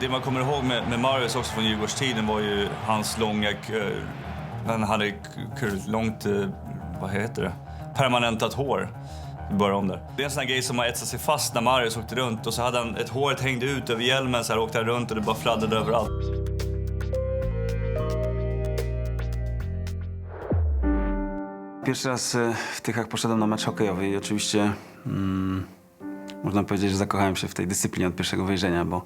Det man kommer ihåg med, med Marius också från Djurgårdstiden var ju hans långa... Eh, han hade långt, eh, vad heter det, permanentat hår. Vi börjar om där. Det är en sån här grej som har etsat sig fast när Marius åkte runt och så hade han ett håret hängde ut över hjälmen så här åkte han runt och det bara fladdrade överallt. Pierwszy raz e, w Tychach poszedłem na mecz hokejowy i oczywiście mm, można powiedzieć, że zakochałem się w tej dyscyplinie od pierwszego wejrzenia, bo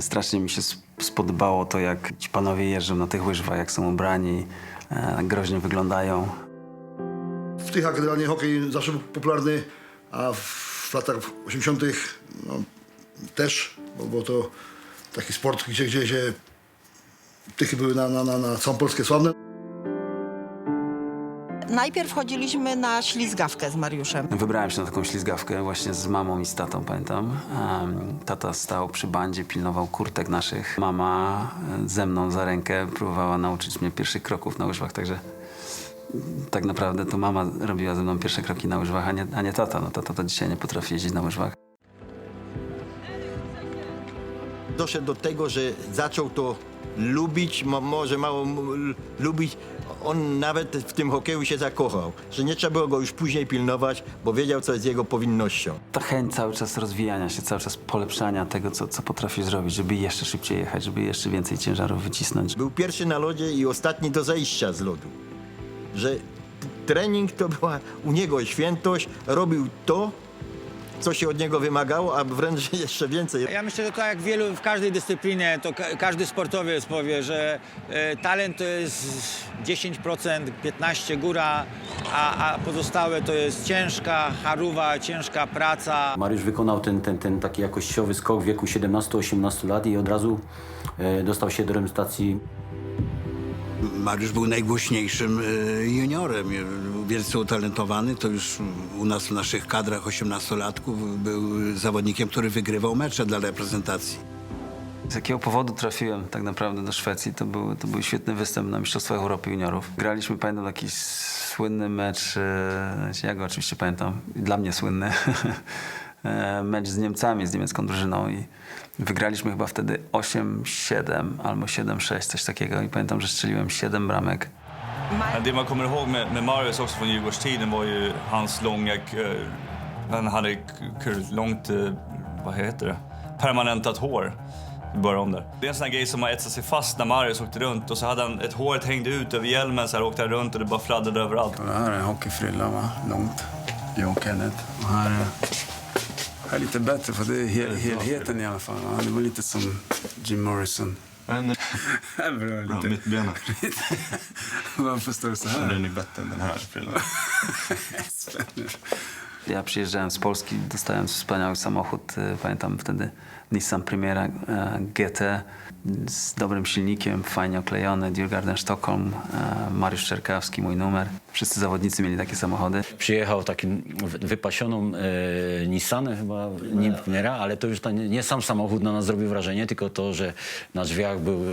strasznie mi się sp- spodobało to, jak ci panowie jeżdżą na tych łyżwach, jak są ubrani, e, jak groźnie wyglądają. W Tychach generalnie hokej zawsze był popularny, a w latach 80. No, też, bo było to taki sport, gdzie, gdzie, gdzie Tychy były na, na, na, na całą Polskę sławne. Najpierw chodziliśmy na ślizgawkę z Mariuszem. Wybrałem się na taką ślizgawkę właśnie z mamą i z tatą, pamiętam. Em, Tata stał przy bandzie, pilnował kurtek naszych. Mama e, ze mną za rękę próbowała nauczyć mnie pierwszych kroków na łyżwach, także tak naprawdę to mama robiła ze mną pierwsze kroki na łyżwach, a nie, a nie tata. No tata to dzisiaj nie potrafi jeździć na łyżwach. doszedł do tego, że zaczął to lubić, mo, może mało lubić. On nawet w tym hokeju się zakochał, że nie trzeba było go już później pilnować, bo wiedział, co jest jego powinnością. Ta chęć cały czas rozwijania się, cały czas polepszania tego, co, co potrafi zrobić, żeby jeszcze szybciej jechać, żeby jeszcze więcej ciężarów wycisnąć. Był pierwszy na lodzie i ostatni do zejścia z lodu. Że trening to była u niego świętość, robił to, co się od niego wymagało, a wręcz jeszcze więcej. Ja myślę, że to jak wielu, w każdej dyscyplinie, to ka każdy sportowiec powie, że e, talent to jest 10%, 15% góra, a, a pozostałe to jest ciężka haruwa, ciężka praca. Mariusz wykonał ten, ten, ten taki jakościowy skok w wieku 17-18 lat i od razu e, dostał się do reprezentacji Mariusz był najgłośniejszym e, juniorem, wielce utalentowany. To już u nas w naszych kadrach 18-latków był zawodnikiem, który wygrywał mecze dla reprezentacji. Z jakiego powodu trafiłem tak naprawdę do Szwecji? To był, to był świetny występ na Mistrzostwach Europy Juniorów. Graliśmy, pamiętam, taki słynny mecz, e, ja go oczywiście pamiętam, dla mnie słynny, mecz z Niemcami, z niemiecką drużyną i wygraliśmy chyba wtedy 8-7 albo 7-6, coś takiego i pamiętam, że strzeliłem 7 bramek. Det man kommer ihåg med, med Marius också från Djurgårdstiden var ju hans långa... eh, Han hade långt, eh, vad heter det, permanentat hår. Vi börjar om där. Det är en sån här grej som har etsat sig fast när Marius åkte runt och så hade han ett håret hängde ut över hjälmen så här åkte han runt och det bara fladdrade överallt. Och här är hockeyfrilla, va? Långt. Jag och Kenneth. Och här är, är lite bättre, för det är hel, helheten i alla fall. Va? Det var lite som Jim Morrison. Men, ja, lite... mittbena. Varför står det så här? Den är bättre än den här. Spänner. Ja przyjeżdżałem z Polski, dostałem wspaniały samochód, pamiętam wtedy Nissan Primera e, GT z dobrym silnikiem, fajnie oklejony, Djurgarden Sztokholm, e, Mariusz Czerkawski, mój numer. Wszyscy zawodnicy mieli takie samochody. Przyjechał takim wy- wypasioną e, Nissanem chyba, nie Primera, ale to już ta, nie, nie sam samochód na nas zrobił wrażenie, tylko to, że na drzwiach był e,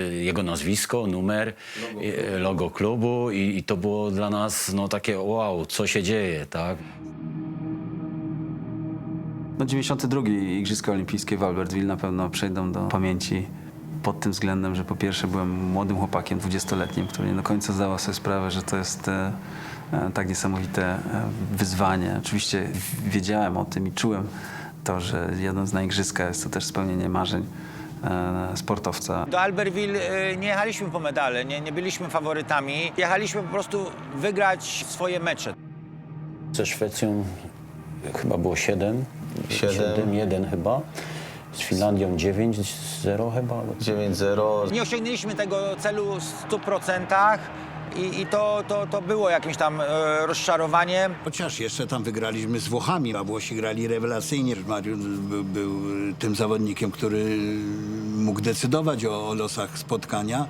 e, jego nazwisko, numer, logo, logo klubu i, i to było dla nas no, takie wow, co się dzieje, tak? No 92 Igrzyska Olimpijskie w Albertville na pewno przejdą do pamięci pod tym względem, że po pierwsze byłem młodym chłopakiem, 20-letnim, który nie do końca zdawał sobie sprawę, że to jest e, e, tak niesamowite e, wyzwanie. Oczywiście wiedziałem o tym i czułem to, że jadąc na Igrzyska jest to też spełnienie marzeń e, sportowca. Do Albertville nie jechaliśmy po medale, nie, nie byliśmy faworytami. Jechaliśmy po prostu wygrać swoje mecze. Ze Szwecją chyba było 7, Siedem. 1 chyba. Z Finlandią 9-0 chyba. 9-0. Nie osiągnęliśmy tego celu w 100% i, i to, to, to było jakimś tam e, rozczarowaniem. Chociaż jeszcze tam wygraliśmy z Włochami, a Włosi grali rewelacyjnie. Mariusz był, był tym zawodnikiem, który mógł decydować o, o losach spotkania.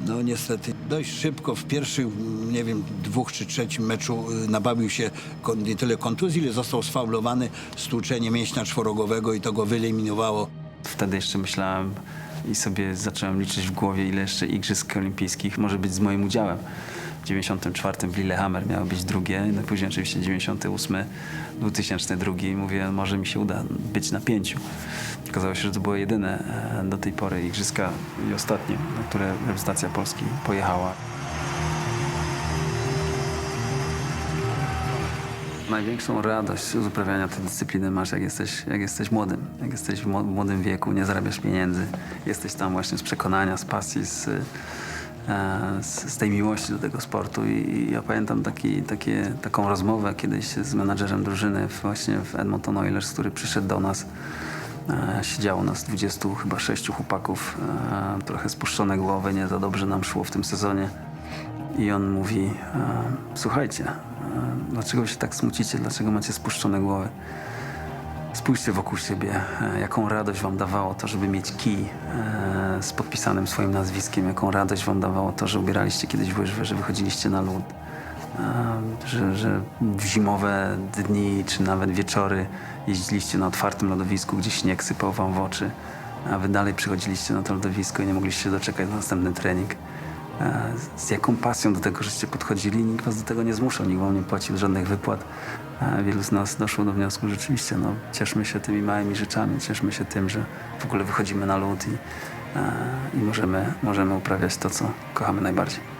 No niestety dość szybko w pierwszych, nie wiem, dwóch czy trzecim meczu y, nabawił się nie tyle kontuzji, ile został sfaulowany stłuczenie mięśnia czworogowego i to go wyeliminowało. Wtedy jeszcze myślałem i sobie zacząłem liczyć w głowie, ile jeszcze Igrzysk Olimpijskich może być z moim udziałem. W 94 w Lillehammer miało być drugie, no później oczywiście 98, 2002 i mówię, może mi się uda być na pięciu. Okazało się, że to było jedyne e, do tej pory igrzyska i ostatnie, na które reprezentacja Polski pojechała. Największą radość z uprawiania tej dyscypliny masz, jak jesteś, jak jesteś młodym. Jak jesteś w mło- młodym wieku, nie zarabiasz pieniędzy. Jesteś tam właśnie z przekonania, z pasji, z, z, z tej miłości do tego sportu. I, i ja pamiętam taki, takie, taką rozmowę kiedyś z menadżerem drużyny właśnie w Edmonton Oilers, który przyszedł do nas. E, Siedziało nas 20 chyba 6 chłopaków, e, trochę spuszczone głowy, nie za dobrze nam szło w tym sezonie. I on mówi, e, słuchajcie, e, dlaczego się tak smucicie, dlaczego macie spuszczone głowy? Spójrzcie wokół siebie, e, jaką radość wam dawało to, żeby mieć kij e, z podpisanym swoim nazwiskiem, jaką radość wam dawało to, że ubieraliście kiedyś łyżwy, że wychodziliście na lód, e, że, że w zimowe dni czy nawet wieczory jeździliście na otwartym lodowisku, gdzie śnieg sypał wam w oczy, a wy dalej przychodziliście na to lodowisko i nie mogliście doczekać na następny trening. Z jaką pasją do tego, żeście podchodzili, nikt was do tego nie zmuszał, nikt wam nie płacił żadnych wypłat. Wielu z nas doszło do wniosku, że rzeczywiście, no, cieszmy się tymi małymi rzeczami, cieszmy się tym, że w ogóle wychodzimy na lód i, i możemy, możemy uprawiać to, co kochamy najbardziej.